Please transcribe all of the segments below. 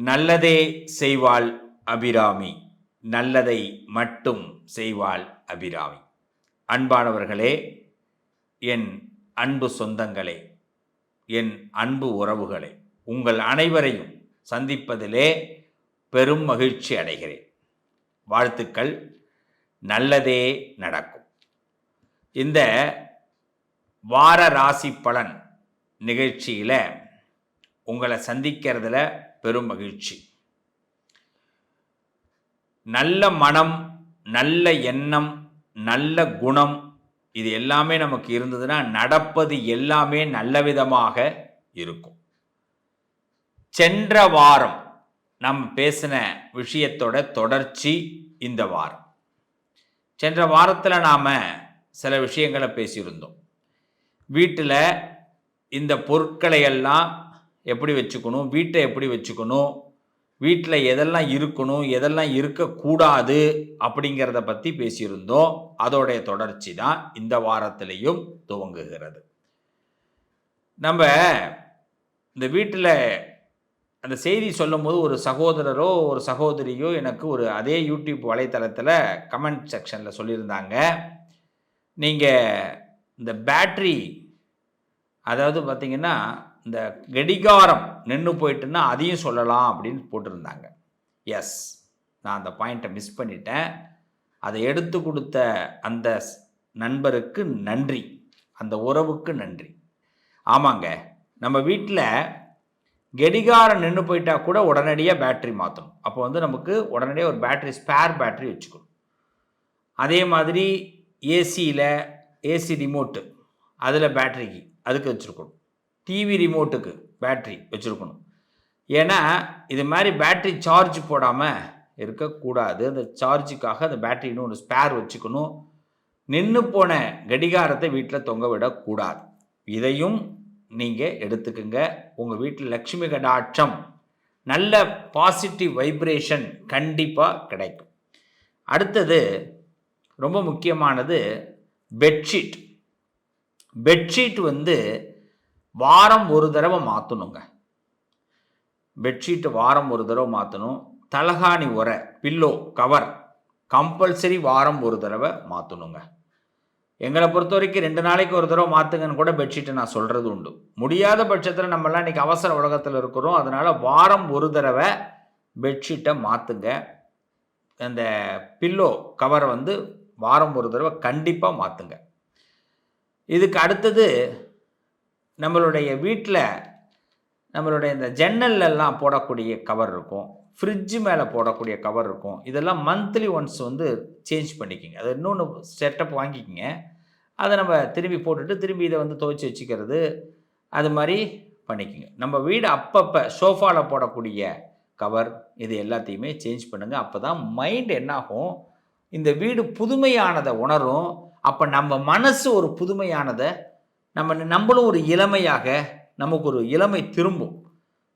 நல்லதே செய்வாள் அபிராமி நல்லதை மட்டும் செய்வாள் அபிராமி. அன்பானவர்களே என் அன்பு சொந்தங்களே என் அன்பு உறவுகளே உங்கள் அனைவரையும் சந்திப்பதிலே பெரும் மகிழ்ச்சி அடைகிறேன். வாழ்த்துக்கள் நல்லதே நடக்கும். இந்த வார ராசி பலன் நிகழ்ச்சியில் உங்களை சந்திக்கிறதுல பெரும் மகிழ்ச்சி. நல்ல மனம் நல்ல எண்ணம் நல்ல குணம் இது எல்லாமே நமக்கு இருந்ததுன்னா நடப்பது எல்லாமே நல்ல விதமாக இருக்கும். சென்ற வாரம் நம்ம பேசின விஷயத்தோட தொடர்ச்சி இந்த வாரம். சென்ற வாரத்தில் நாம் சில விஷயங்களை பேசியிருந்தோம். வீட்டில் இந்த பொருட்களை எல்லாம் எப்படி வச்சுக்கணும் வீட்டை எப்படி வச்சுக்கணும் வீட்டில் எதெல்லாம் இருக்கணும் எதெல்லாம் இருக்கக்கூடாது அப்படிங்கிறத பற்றி பேசியிருந்தோம். அதோடைய தொடர்ச்சி தான் இந்த வாரத்திலையும் துவங்குகிறது. நம்ம இந்த வீட்டில் அந்த செய்தி சொல்லும்போது ஒரு சகோதரரோ ஒரு சகோதரியோ எனக்கு ஒரு அதே யூடியூப் வலைத்தளத்தில் கமெண்ட் செக்ஷனில் சொல்லியிருந்தாங்க. நீங்கள் இந்த பேட்ரி அதாவது பார்த்தீங்கன்னா இந்த கடிகாரம் நின்று போயிட்டுன்னா அதையும் சொல்லலாம் அப்படின்னு போட்டிருந்தாங்க. எஸ் நான் அந்த பாயிண்ட்டை மிஸ் பண்ணிட்டேன். அதை எடுத்து கொடுத்த அந்த ஸ்- நண்பருக்கு நன்றி. அந்த உறவுக்கு நன்றி. ஆமாங்க நம்ம வீட்டில் கெடிகாரம் நின்று போயிட்டா கூட உடனடியாக பேட்ரி மாற்றணும் அப்போ வந்து நமக்கு உடனடியாக ஒரு பேட்டரி ஸ்பேர் பேட்டரி வச்சுக்கணும். அதே மாதிரி ஏசியில் ஏசி ரிமோட்டு அதில் பேட்ரிக்கு அதுக்கு வச்சுருக்கணும். டிவி ரிமோட்டுக்கு பேட்ரி வச்சுருக்கணும். ஏன்னா இது மாதிரி பேட்டரி சார்ஜ் போடாமல் இருக்கக்கூடாது. அந்த சார்ஜுக்காக அந்த பேட்டரி ஒன்று ஸ்பேர் வச்சுக்கணும். நின்று போன கடிகாரத்தை வீட்டில் தொங்க விடக்கூடாது. இதையும் நீங்கள் எடுத்துக்கங்க. உங்கள் வீட்டில் லக்ஷ்மி கடாட்சம் நல்ல பாசிட்டிவ் வைப்ரேஷன் கண்டிப்பாக கிடைக்கும். அடுத்தது ரொம்ப முக்கியமானது பெட்ஷீட் பெட்ஷீட் வந்து வாரம் ஒரு தடவை மாற்றணுங்க பெட்ஷீட்டு வாரம் ஒரு தடவை மாற்றணும் தலகாணி உரை பில்லோ கவர் கம்பல்சரி வாரம் ஒரு தடவை மாற்றணுங்க எங்களை பொறுத்த வரைக்கும் ரெண்டு நாளைக்கு ஒரு தடவை மாற்றுங்கன்னு கூட பெட்ஷீட்டை நான் சொல்கிறது உண்டு. முடியாத பட்சத்தில் நம்மளாம் இன்றைக்கி அவசர உலகத்தில் இருக்கிறோம். அதனால் வாரம் ஒரு தடவை பெட்ஷீட்டை மாற்றுங்க அந்த பில்லோ கவரை வந்து வாரம் ஒரு தடவை கண்டிப்பாக மாற்றுங்க இதுக்கு அடுத்தது நம்மளுடைய வீட்டில் நம்மளுடைய இந்த ஜன்னல்லாம் போடக்கூடிய கவர் இருக்கும். ஃப்ரிட்ஜு மேலே போடக்கூடிய கவர் இருக்கும். இதெல்லாம் மந்த்லி ஒன்ஸ் வந்து சேஞ்ச் பண்ணிக்கிங்க. அது இன்னொன்று செட்டப் வாங்கிக்கிங்க. அதை நம்ம திரும்பி போட்டுட்டு திரும்பி இதை வந்து துவைச்சி வச்சுக்கிறது அது மாதிரி பண்ணிக்கோங்க. நம்ம வீடு அப்பப்போ சோஃபாவில் போடக்கூடிய கவர் இது எல்லாத்தையுமே சேஞ்ச் பண்ணுங்கள் அப்போ தான் மைண்ட் என்னாகும்? இந்த வீடு புதுமையானதை உணரும். அப்போ நம்ம மனசு ஒரு புதுமையானதை நம்ம நம்மளும் ஒரு இளமையாக நமக்கு ஒரு இளமை திரும்பும்.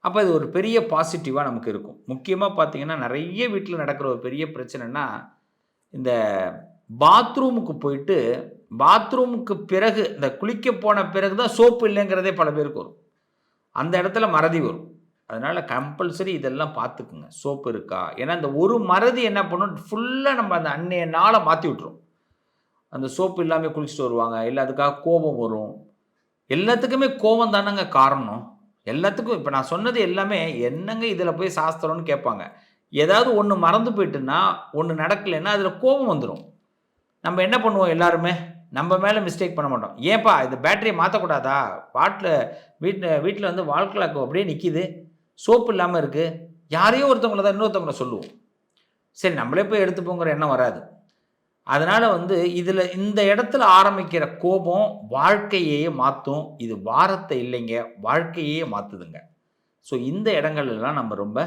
அப்போ இது ஒரு பெரிய பாசிட்டிவாக நமக்கு இருக்கும். முக்கியமாக பார்த்தீங்கன்னா நிறைய வீட்டில் நடக்கிற ஒரு பெரிய பிரச்சனைனா இந்த பாத்ரூமுக்கு போயிட்டு பாத்ரூமுக்கு பிறகு இந்த குளிக்க போன பிறகு தான் சோப்பு இல்லைங்கிறதே பல பேருக்கு வரும். அந்த இடத்துல மறதி வரும். அதனால் கம்பல்சரி இதெல்லாம் பார்த்துக்குங்க சோப்பு இருக்கா? ஏன்னா இந்த ஒரு மறதி என்ன பண்ணும்? ஃபுல்லாக நம்ம அந்த அன்னைய நாளை மாற்றி விட்ரும் அந்த சோப்பு இல்லாமல் குளிச்சுட்டு வருவாங்க. இல்லை அதுக்காக கோபம் வரும். எல்லாத்துக்குமே கோபம் தானங்க காரணம். எல்லாத்துக்கும் இப்போ நான் சொன்னது எல்லாமே என்னங்க இதில் போய் சாஸ்திரம்னு கேட்பாங்க. ஏதாவது ஒன்று மறந்து போயிட்டுன்னா ஒன்று நடக்கலைன்னா அதில் கோபம் வந்துடும் நம்ம என்ன பண்ணுவோம் எல்லாருமே? நம்ம மேலே மிஸ்டேக் பண்ண மாட்டோம். ஏன்ப்பா இந்த பேட்டரியை மாற்றக்கூடாதா வாட்டில் வீட்டில் வீட்டில் வந்து வாழ்க்கலாக்கு அப்படியே நிற்கிது சோப்பு இல்லாமல் இருக்குது யாரையோ ஒருத்தவங்கள தான் இன்னொருத்தவங்கள சொல்லுவோம். சரி நம்மளே போய் எடுத்துப்போங்கிற எண்ணம் வராது. அதனால் வந்து இதில் இந்த இடத்துல ஆரம்பிக்கிற கோபம் வாழ்க்கையே மாற்றும் இது வாரத்தை இல்லைங்க வாழ்க்கையே மாற்றுதுங்க ஸோ இந்த இடங்கள்லாம் நம்ம ரொம்ப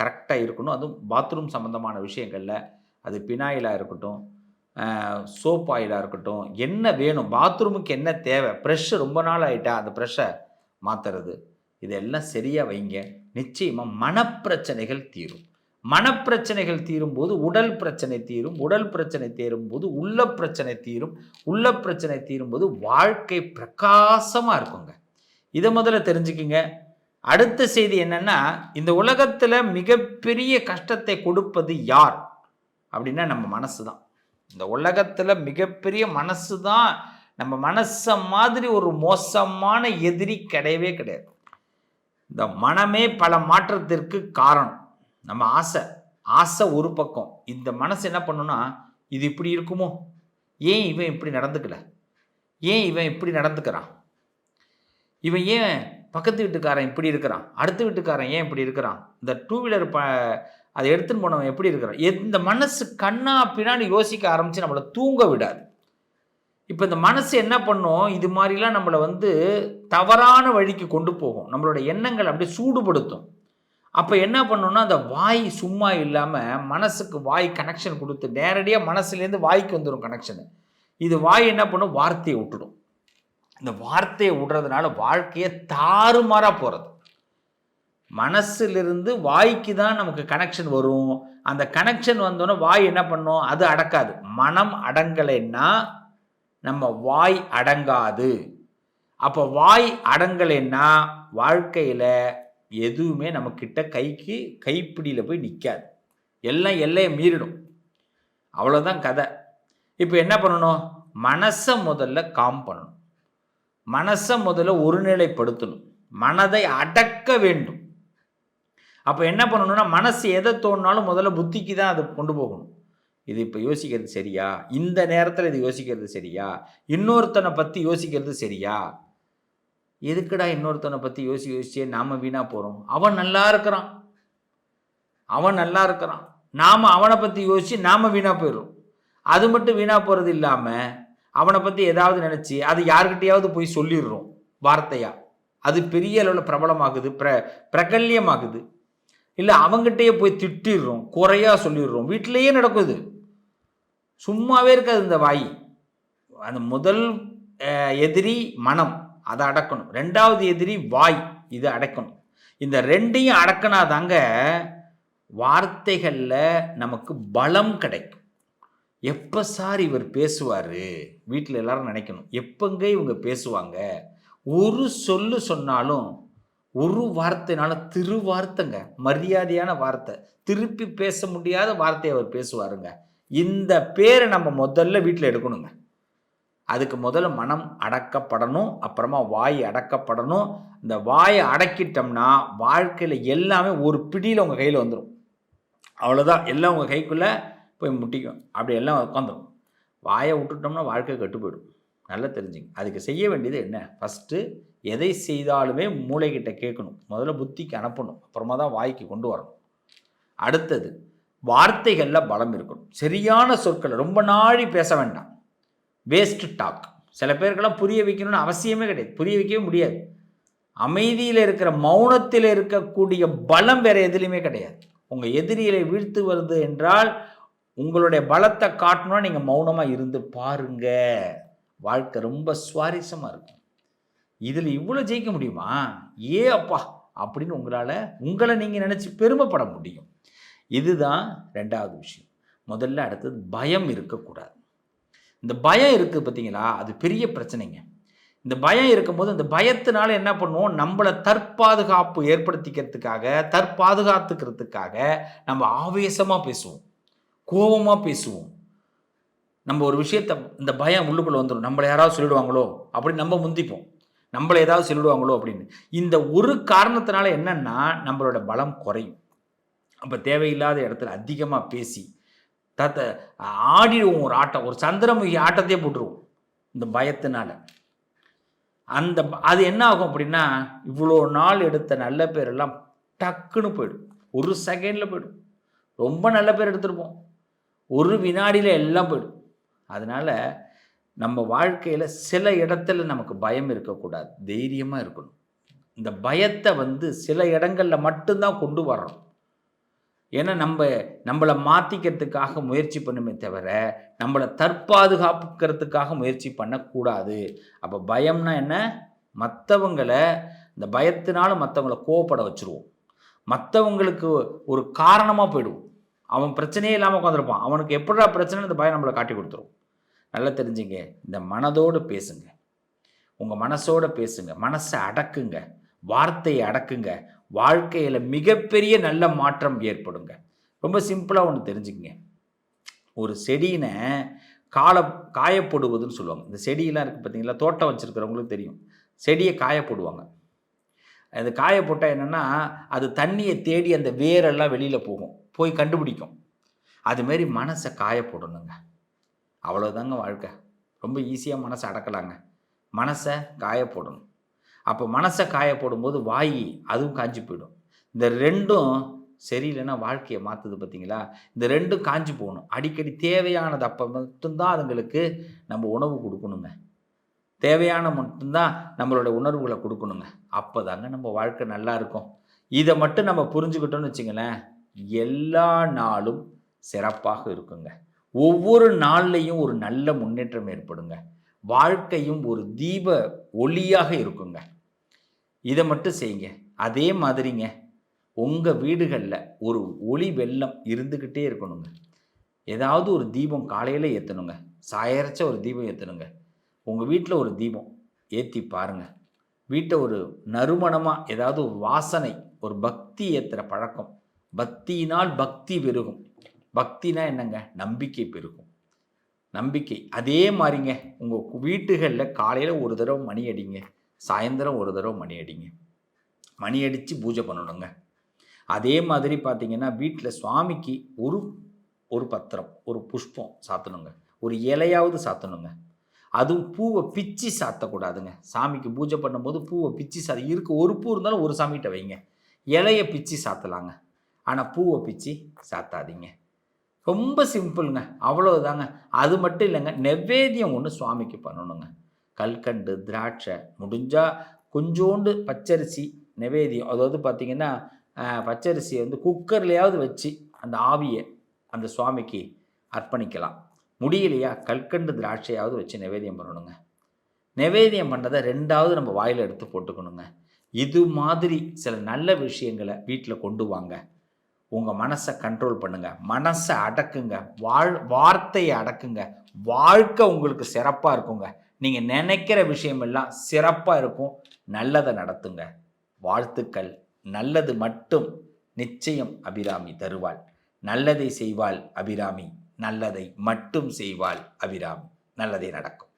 கரெக்டாக இருக்கணும். அதுவும் பாத்ரூம் சம்மந்தமான விஷயங்களில். அது பினாயிலாக இருக்கட்டும் சோப் ஆயிலாக இருக்கட்டும் என்ன வேணும்? பாத்ரூமுக்கு என்ன தேவை? ப்ரெஷ்ஷு ரொம்ப நாள் ஆகிட்டா அந்த ப்ரெஷ்ஷை மாற்றுறது இதெல்லாம் சரியாக வைங்க. நிச்சயமாக மனப்பிரச்சனைகள் தீரும். மனப்பிரச்சனைகள் தீரும்போது உடல் பிரச்சனை தீரும் உடல் பிரச்சனை தீரும்போது உள்ள பிரச்சனை தீரும் உள்ள பிரச்சனை தீரும்போது வாழ்க்கை பிரகாசமாக இருக்குங்க. இதை முதல்ல தெரிஞ்சுக்கிங்க. அடுத்த செய்தி என்னன்னா இந்த உலகத்தில் மிகப்பெரிய கஷ்டத்தை கொடுப்பது யார்? அப்படின்னா நம்ம மனசு தான் இந்த உலகத்தில் மிகப்பெரிய மனசு தான் நம்ம மனசை மாதிரி ஒரு மோசமான எதிரி கிடையவே கிடையாது. இந்த மனமே பல மாற்றத்திற்கு காரணம். நம்ம ஆசை ஆசை ஒரு பக்கம். இந்த மனசு என்ன பண்ணுன்னா இது இப்படி இருக்குமோ? ஏன் இவன் இப்படி நடந்துக்கல? ஏன் இவன் இப்படி நடந்துக்கிறான்? இவன் ஏன் பக்கத்து வீட்டுக்காரன் இப்படி இருக்கிறான்? அடுத்த வீட்டுக்காரன் ஏன் இப்படி இருக்கிறான்? இந்த டூ வீலர் ப அதை எடுத்துன்னு போனவன் எப்படி இருக்கிறான்? இந்த மனசு கண்ணா பின்னாடி யோசிக்க ஆரம்பித்து நம்மளை தூங்க விடாது. இப்போ இந்த மனசு என்ன பண்ணும்? இது மாதிரிலாம் நம்மளை வந்து தவறான வழிக்கு கொண்டு போகும். நம்மளோட எண்ணங்கள் அப்படியே சூடுபடுத்தும். அப்போ என்ன பண்ணணும்னா அந்த வாய் சும்மா இல்லாமல் மனசுக்கு வாய் கனெக்ஷன் கொடுத்து நேரடியாக மனசுலேருந்து வாய்க்கு வந்துடும் கனெக்ஷனு இது வாய் என்ன பண்ணும்? வார்த்தையை விட்டுடும். இந்த வார்த்தையை விடுறதுனால வாழ்க்கையை தாறுமாறாக போகிறது மனசிலிருந்து வாய்க்கு தான் நமக்கு கனெக்ஷன் வரும். அந்த கனெக்ஷன் வந்தோன்னே வாய் என்ன பண்ணும்? அது அடக்காது. மனம் அடங்கலைன்னா நம்ம வாய் அடங்காது. அப்போ வாய் அடங்கலைன்னா வாழ்க்கையில் எதுவுமே நம்மக்கிட்ட கைக்கு கைப்பிடியில் போய் நிற்காது எல்லாம் எல்லையை மீறிடும். அவ்வளோதான் கதை. இப்போ என்ன பண்ணணும்? மனசை முதல்ல காம் பண்ணணும். மனசை முதல்ல ஒருநிலைப்படுத்தணும். மனதை அடக்க வேண்டும். அப்போ என்ன பண்ணணும்னா மனசு எதை தோணுனாலும் முதல்ல புத்திக்கு தான் அதை கொண்டு போகணும். இது இப்போ யோசிக்கிறது சரியா? இந்த நேரத்தில் இது யோசிக்கிறது சரியா? இன்னொருத்தனை பற்றி யோசிக்கிறது சரியா? எதுக்குடா இன்னொருத்தனை பற்றி யோசி யோசிச்சே நாம் வீணாக போகிறோம் அவன் நல்லா இருக்கிறான். அவன் நல்லா இருக்கிறான். நாம் அவனை பற்றி யோசித்து நாம் வீணாக போயிடுறோம். அது மட்டும் வீணாக போகிறது இல்லாமல் அவனை பற்றி ஏதாவது நினச்சி அது யார்கிட்டையாவது போய் சொல்லிடுறோம் வார்த்தையாக அது பெரிய அளவில் பிரபலமாகுது பிர பிரகல்யமாகுது. இல்லை அவங்ககிட்டயே போய் திட்டிடுறோம் குறையாக சொல்லிடுறோம். வீட்டிலேயே நடக்குது சும்மாவே இருக்காது இந்த வாய். அந்த முதல் எதிரி மனம். அதை அடக்கணும். ரெண்டாவது எதிரி வாய் இதை அடக்கணும். இந்த ரெண்டையும் அடக்கினா தாங்க வார்த்தைகளில் நமக்கு பலம் கிடைக்கும். எப்போ சார் இவர் பேசுவார்? வீட்டில் எல்லாரும் நினைக்கணும். எப்போங்க இவங்க பேசுவாங்க? ஒரு சொல்லு சொன்னாலும் ஒரு வார்த்தைனால திரு வார்த்தைங்க மரியாதையான வார்த்தை. திருப்பி பேச முடியாத வார்த்தையை அவர் பேசுவாருங்க. இந்த பேரை நம்ம முதல்ல வீட்டில் எடுக்கணுங்க. அதுக்கு முதல்ல மனம் அடக்கப்படணும் அப்புறமா வாய் அடக்கப்படணும். இந்த வாயை அடக்கிட்டோம்னா வாழ்க்கையில் எல்லாமே ஒரு பிடியில் உங்கள் கையில் வந்துடும் அவ்வளோதான் எல்லாம் உங்கள் கைக்குள்ளே போய் முட்டிக்கும். அப்படி எல்லாம் உட்காந்துடும் வாயை விட்டுட்டோம்னா வாழ்க்கை கட்டு போயிடும். நல்லா தெரிஞ்சுங்க. அதுக்கு செய்ய வேண்டியது என்ன? ஃபஸ்ட்டு எதை செய்தாலுமே மூளைகிட்ட கேட்கணும். முதல்ல புத்திக்கு அனுப்பணும். அப்புறமா தான் வாய்க்கு கொண்டு வரணும். அடுத்தது வார்த்தைகளில் பலம் இருக்கணும். சரியான சொற்களை ரொம்ப நாழி பேச வேண்டாம். வேஸ்ட் டாக் சில பேருக்கெல்லாம் புரிய வைக்கணும்னு அவசியமே கிடையாது. புரிய வைக்கவே முடியாது. அமைதியில் இருக்கிற மௌனத்தில் இருக்கக்கூடிய பலம் வேறு எதுலேயுமே கிடையாது. உங்கள் எதிரிகளை வீழ்த்து வருது என்றால் உங்களுடைய பலத்தை காட்டணும்னா நீங்கள் மௌனமாக இருந்து பாருங்க. வாழ்க்கை ரொம்ப சுவாரஸ்யமாக இருக்கும். இதில் இவ்வளோ ஜெயிக்க முடியுமா? ஏ அப்பா! அப்படின்னு உங்களால் உங்களை நீங்கள் நினச்சி பெருமைப்பட முடியும். இதுதான் ரெண்டாவது விஷயம். முதல்ல அடுத்தது பயம் இருக்கக்கூடாது. இந்த பயம் இருக்குது பார்த்தீங்களா? அது பெரிய பிரச்சனைங்க. இந்த பயம் இருக்கும்போது இந்த பயத்தினால என்ன பண்ணுவோம்? நம்மளை தற்பாதுகாப்பு ஏற்படுத்திக்கிறதுக்காக தற்பாதுகாத்துக்கிறதுக்காக நம்ம ஆவேசமாக பேசுவோம். கோபமாக பேசுவோம். நம்ம ஒரு விஷயத்தை இந்த பயம் உள்ளுக்குள்ளே வந்துடும் நம்மளை யாராவது சொல்லிடுவாங்களோ? அப்படின்னு நம்ம முந்திப்போம். நம்மளை ஏதாவது சொல்லிடுவாங்களோ? அப்படின்னு. இந்த ஒரு காரணத்தினால என்னன்னா நம்மளோட பலம் குறையும். அப்போ தேவையில்லாத இடத்துல அதிகமாக பேசி தத்த ஆடிடுவோம் ஒரு ஆட்டம். ஒரு சந்திரமுகி ஆட்டத்தையே போட்டுருவோம். இந்த பயத்தினால. அந்த அது என்ன ஆகும் அப்படின்னா இவ்வளோ நாள் எடுத்த நல்ல பேரெல்லாம் டக்குன்னு போயிடும். ஒரு செகண்டில் போயிடும். ரொம்ப நல்ல பேர் எடுத்துருப்போம். ஒரு வினாடியில் எல்லாம் போயிடும். அதனால் நம்ம வாழ்க்கையில் சில இடத்துல நமக்கு பயம் இருக்கக்கூடாது. தைரியமாக இருக்கணும். இந்த பயத்தை வந்து சில இடங்களில் மட்டும்தான் கொண்டு வரணும். ஏன்னா நம்ம நம்மளை மாற்றிக்கிறதுக்காக முயற்சி பண்ணுமே தவிர நம்மளை தற்பாதுகாப்புக்கிறதுக்காக முயற்சி பண்ணக்கூடாது. அப்போ பயம்னா என்ன? மற்றவங்களை இந்த பயத்தினால மற்றவங்கள கோவப்பட வச்சுருவோம். மற்றவங்களுக்கு ஒரு காரணமாக போயிடுவோம். அவன் பிரச்சனையே இல்லாமல் உட்காந்துருப்பான் அவனுக்கு எப்படா பிரச்சனை இந்த பயம் நம்மளை காட்டி கொடுத்துரும். நல்லா தெரிஞ்சுங்க. இந்த மனதோடு பேசுங்க. உங்கள் மனசோடு பேசுங்க. மனசை அடக்குங்க. வார்த்தையை அடக்குங்க. வாழ்க்கையில் மிகப்பெரிய நல்ல மாற்றம் ஏற்படுங்க. ரொம்ப சிம்பிளாக ஒன்று தெரிஞ்சுக்கங்க. ஒரு செடியினை கால காயப்படுவதுன்னு சொல்லுவாங்க. இந்த செடியெல்லாம் இருக்குது பார்த்தீங்களா தோட்டம் வச்சுருக்கிறவங்களுக்கு தெரியும். செடியை காயப்படுவாங்க. அது காயப்போட்டால் என்னென்னா அது தண்ணியை தேடி அந்த வேரெல்லாம் வெளியில் போகும். போய் கண்டுபிடிக்கும். அதுமாரி மனசை காயப்படணுங்க. அவ்வளோதாங்க வாழ்க்கை. ரொம்ப ஈஸியாக மனசை அடக்கலாங்க. மனசை காயப்படணும். அப்போ மனசை காயப்படும் போது வாய் அதுவும் காஞ்சி போயிடும். இந்த ரெண்டும் சரியில்லைன்னா வாழ்க்கையை மாற்றுது பார்த்தீங்களா இந்த ரெண்டும் காஞ்சி போகணும். அடிக்கடி தேவையானது அப்போ மட்டும்தான் அதுங்களுக்கு நம்ம உணவு கொடுக்கணுங்க தேவையான மட்டும்தான் நம்மளோட உணர்வுகளை கொடுக்கணுங்க அப்போ தாங்க நம்ம வாழ்க்கை நல்லா இருக்கும். இதை மட்டும் நம்ம புரிஞ்சுக்கிட்டோம்னு வச்சுங்களேன் எல்லா நாளும் சிறப்பாக இருக்குங்க. ஒவ்வொரு நாள்லையும் ஒரு நல்ல முன்னேற்றம் ஏற்படுங்க. வாழ்க்கையும் ஒரு தீப ஒளியாக இருக்குங்க. இதை மட்டும் செய்யுங்க. அதே மாதிரிங்க உங்கள் வீடுகளில் ஒரு ஒளி வெள்ளம் இருந்துக்கிட்டே இருக்கணுங்க. ஏதாவது ஒரு தீபம் காலையில் ஏற்றணுங்க சாயரைச்ச ஒரு தீபம் ஏற்றணுங்க உங்கள் வீட்டில் ஒரு தீபம் ஏற்றி பாருங்கள் வீட்டை ஒரு நறுமணமாக ஏதாவது ஒரு வாசனை ஒரு பக்தி ஏற்றுற பழக்கம். பக்தியினால் பக்தி பெருகும். பக்தினா என்னங்க? நம்பிக்கை பெருகும். நம்பிக்கை. அதே மாதிரிங்க உங்கள் வீட்டுகளில் காலையில் ஒரு தடவை மணி அடிங்க சாயந்தரம் ஒரு தடவை மணி அடிங்க. மணி அடித்து பூஜை பண்ணணுங்க. அதே மாதிரி பார்த்தீங்கன்னா வீட்டில் சுவாமிக்கு ஒரு ஒரு பத்திரம் ஒரு புஷ்பம் சாத்தணுங்க. ஒரு இலையாவது சாத்தணுங்க. அதுவும் பூவை பிச்சு சாத்தக்கூடாதுங்க. சாமிக்கு பூஜை பண்ணும்போது பூவை பிச்சு சா இருக்க ஒரு பூ இருந்தாலும் ஒரு சாமிகிட்ட வைங்க. இலையை பிச்சு சாத்தலாங்க. ஆனால் பூவை பிச்சு சாத்தாதீங்க. ரொம்ப சிம்பிளுங்க. அவ்வளோதாங்க அது மட்டும் இல்லைங்க. நெவேத்தியம் ஒன்று சுவாமிக்கு பண்ணணுங்க. கல்கண்டு திராட்சை முடிஞ்சால் கொஞ்சோண்டு பச்சரிசி நெவேதியம் அதாவது பார்த்திங்கன்னா பச்சரிசியை வந்து குக்கர்லையாவது வச்சு அந்த ஆவியை அந்த சுவாமிக்கு அர்ப்பணிக்கலாம். முடியலையா? கல்கண்டு திராட்சையாவது வச்சு நிவேதியம் பண்ணணுங்க. நிவேதியம் பண்ணதை ரெண்டாவது நம்ம வாயில் எடுத்து போட்டுக்கணுங்க. இது மாதிரி சில நல்ல விஷயங்களை வீட்டில் கொண்டு வாங்க. உங்கள் மனசை கண்ட்ரோல் பண்ணுங்கள் மனசை அடக்குங்க. வாழ் வார்த்தையை அடக்குங்க. வாழ்க்கை உங்களுக்கு சிறப்பாக இருக்குங்க. நீங்கள் நினைக்கிற விஷயமெல்லாம் சிறப்பாக இருக்கும். நல்லதை நடத்துங்க. வாழ்த்துக்கள். நல்லது மட்டும் நிச்சயம் அபிராமி தருவாள். நல்லதை செய்வாள் அபிராமி. நல்லதை மட்டும் செய்வாள் அபிராமி. நல்லதே நடக்கும்.